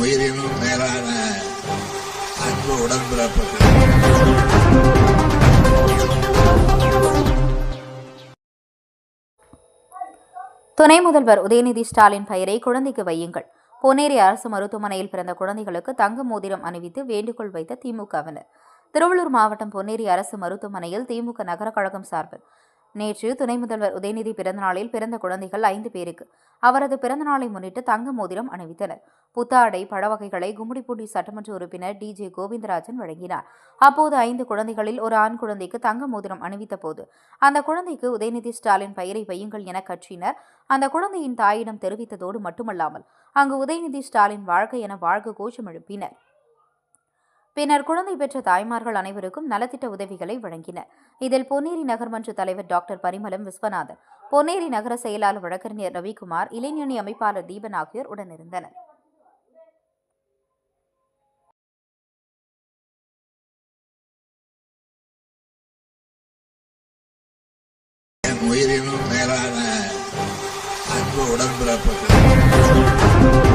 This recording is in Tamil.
உயிரினும் மேலான அன்பு உடன்பிறப்புகள். துணை முதல்வர் உதயநிதி ஸ்டாலின் பெயரை குழந்தைக்கு வையுங்கள். பொன்னேரி அரசு மருத்துவமனையில் பிறந்த குழந்தைகளுக்கு தங்க மோதிரம் அணிவித்து வேண்டுகோள் வைத்த திமுகவினர். திருவள்ளூர் மாவட்டம் பொன்னேரி அரசு மருத்துவமனையில் திமுக நகர கழகம் சார்பில் நேற்று துணை முதல்வர் உதயநிதி பிறந்தநாளில் பிறந்த குழந்தைகள் ஐந்து பேருக்கு அவரது பிறந்தநாளை முன்னிட்டு தங்க மோதிரம் அணிவித்தனர். புத்தாடை பழவகைகளை கும்மிடிப்பூண்டி சட்டமன்ற உறுப்பினர் டி ஜே கோவிந்தராஜன் வழங்கினார். அப்போது ஐந்து குழந்தைகளில் ஒரு ஆண் குழந்தைக்கு தங்க மோதிரம் அணிவித்த போது அந்த குழந்தைக்கு உதயநிதி ஸ்டாலின் பெயரை வையுங்கள் என கட்சியினர் அந்த குழந்தையின் தாயிடம் தெரிவித்ததோடு மட்டுமல்லாமல் அங்கு உதயநிதி ஸ்டாலின் வாழ்க என வாழ்க கோஷம் எழுப்பினர். பின்னர் குழந்தை பெற்ற தாய்மார்கள் அனைவருக்கும் நலத்திட்ட உதவிகளை வழங்கினர் இதில் பொன்னேரி நகர்மன்ற தலைவர் டாக்டர் பரிமளம் விஸ்வநாதன் பொன்னேரி நகர செயலாளர் வழக்கறிஞர் ரவிக்குமார் இளைஞணி அமைப்பாளர் தீபன் ஆகியோர் உடனிருந்தனர். உயிரினும் மேலான அன்பு உடன்பிறப்புகள்.